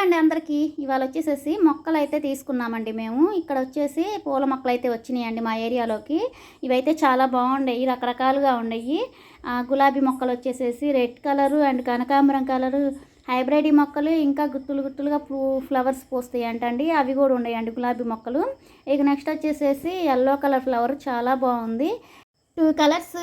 అండి అందరికీ. ఇవాళ వచ్చేసేసి మొక్కలు అయితే తీసుకున్నామండి మేము. ఇక్కడ వచ్చేసి పూల మొక్కలు అయితే వచ్చినాయండి మా ఏరియాలోకి. ఇవైతే చాలా బాగుండేవి రకరకాలుగా ఉండేవి గులాబీ మొక్కలు వచ్చేసేసి రెడ్ కలరు అండ్ కనకాంబరం కలరు హైబ్రిడ్ మొక్కలు ఇంకా గుత్తులు గుత్తులుగా ఫ్లూ ఫ్లవర్స్ పోస్తాయి అంటండి అవి కూడా ఉన్నాయండి గులాబీ మొక్కలు. ఇక నెక్స్ట్ వచ్చేసేసి ఎల్లో కలర్ ఫ్లవర్ చాలా బాగుంది. టూ కలర్స్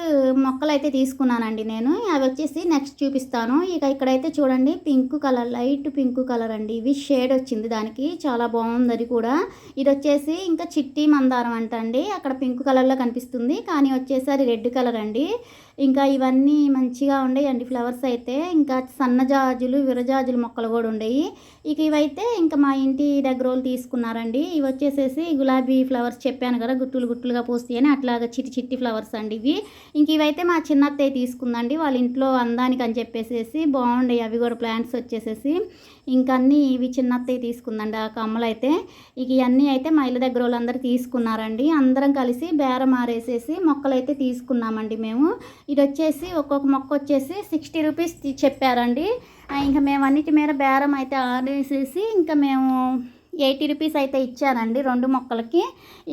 మొక్కలు అయితే తీసుకున్నానండి నేను. అవి వచ్చేసి నెక్స్ట్ చూపిస్తాను. ఇక ఇక్కడైతే చూడండి pink colour light pink colour అండి. ఇవి షేడ్ వచ్చింది దానికి. చాలా బాగుంది అది కూడా. ఇది వచ్చేసి ఇంకా చిట్టి మందారం అంట అండి అక్కడ పింక్ కలర్లో కనిపిస్తుంది. కానీ వచ్చేసి అది రెడ్ కలర్ అండి. ఇంకా ఇవన్నీ మంచిగా ఉండేయండి ఫ్లవర్స్ అయితే. ఇంకా సన్నజాజులు విరజాజులు మొక్కలు కూడా ఉండేవి ఇక ఇవైతే ఇంకా మా ఇంటి దగ్గర వాళ్ళు తీసుకున్నారండి. ఇవి వచ్చేసేసి గులాబీ ఫ్లవర్స్ చెప్పాను కదా గుట్టులు గుట్టులుగా పోస్తాయి అని అట్లాగా చిట్టి చిట్టి ఫ్లవర్స్ అండి ఇవి. ఇంక ఇవైతే మా చిన్నత్తయ్య తీసుకుందండి. వాళ్ళ ఇంట్లో అందానికి అని చెప్పేసేసి బాగుండే అవి కూడా ప్లాంట్స్ వచ్చేసేసి ఇంకన్నీ అన్నీ ఇవి చిన్నత్తయ్య తీసుకుందండి ఆ కమ్మలు అయితే ఇక ఇవన్నీ అయితే మా ఇల్లు దగ్గర వాళ్ళందరూ తీసుకున్నారండి. అందరం కలిసి బేరం ఆరేసేసి మొక్కలు అయితే తీసుకున్నామండి మేము. ఇది వచ్చేసి ఒక్కొక్క మొక్క వచ్చేసి సిక్స్టీ రూపీస్ చెప్పారండి. ఇంకా మేము అన్నిటి మీద బేరం అయితే ఆడేసేసి ఇంకా మేము ఎయిటీ రూపీస్ అయితే ఇచ్చానండి రెండు మొక్కలకి.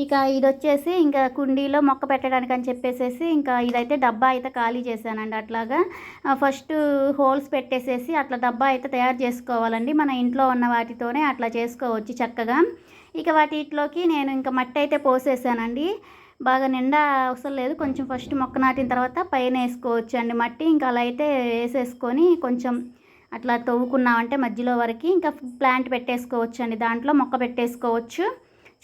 ఇక ఇది వచ్చేసి ఇంకా కుండీలో మొక్క పెట్టడానికి అని చెప్పేసేసి ఇంకా ఇదైతే డబ్బా అయితే ఖాళీ చేశానండి అట్లాగా. ఫస్ట్ హోల్స్ పెట్టేసేసి అట్లా డబ్బా అయితే తయారు చేసుకోవాలండి మన ఇంట్లో ఉన్న వాటితోనే అట్లా చేసుకోవచ్చు చక్కగా. ఇక వాటిలోకి నేను ఇంకా మట్టి అయితే పోసేసానండి. బాగా నిండా అవసరం లేదు కొంచెం ఫస్ట్ మొక్క నాటిన తర్వాత పైన వేసుకోవచ్చు అండి మట్టి. ఇంకా అలా అయితే వేసేసుకొని కొంచెం అట్లా తవ్వుకున్నామంటే మధ్యలో వరకు ఇంకా ప్లాంట్ పెట్టేసుకోవచ్చు అండి దాంట్లో మొక్క పెట్టేసుకోవచ్చు.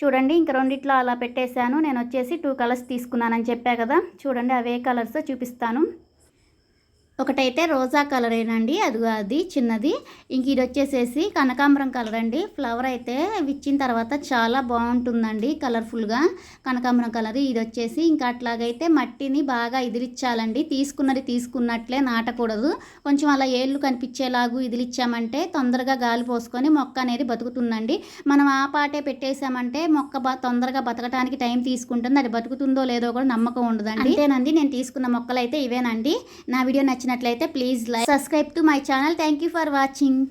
చూడండి ఇంక రెండిట్లో అలా పెట్టేశాను. నేను వచ్చేసి టూ కలర్స్ తీసుకున్నానని చెప్పా కదా. చూడండి అవే కలర్స్ చూపిస్తాను. ఒకటైతే రోజా కలర్ ఏనండి అది అది చిన్నది. ఇంక ఇది వచ్చేసేసి కనకాంబరం కలర్ అండి ఫ్లవర్ అయితే ఇచ్చిన తర్వాత చాలా బాగుంటుందండి కలర్ఫుల్గా. కనకాంబరం కలర్. ఇది వచ్చేసి ఇంకా అట్లాగైతే మట్టిని బాగా ఇదిలిచ్చాలండి తీసుకున్నది తీసుకున్నట్లే నాటకూడదు. కొంచెం అలా ఏళ్ళు కనిపించేలాగూ ఇదిలిచ్చామంటే తొందరగా గాలి పోసుకొని మొక్క అనేది బతుకుతుందండి. మనం ఆ పాటే పెట్టేశామంటే మొక్క బ తొందరగా బతకడానికి టైం తీసుకుంటుంది. అది బతుకుతుందో లేదో కూడా నమ్మకం ఉండదండి. అంతేనండి. నేను తీసుకున్న మొక్కలు అయితే ఇవేనండి. నా వీడియో నచ్చినట్లయితే please like subscribe to my channel thank you for watching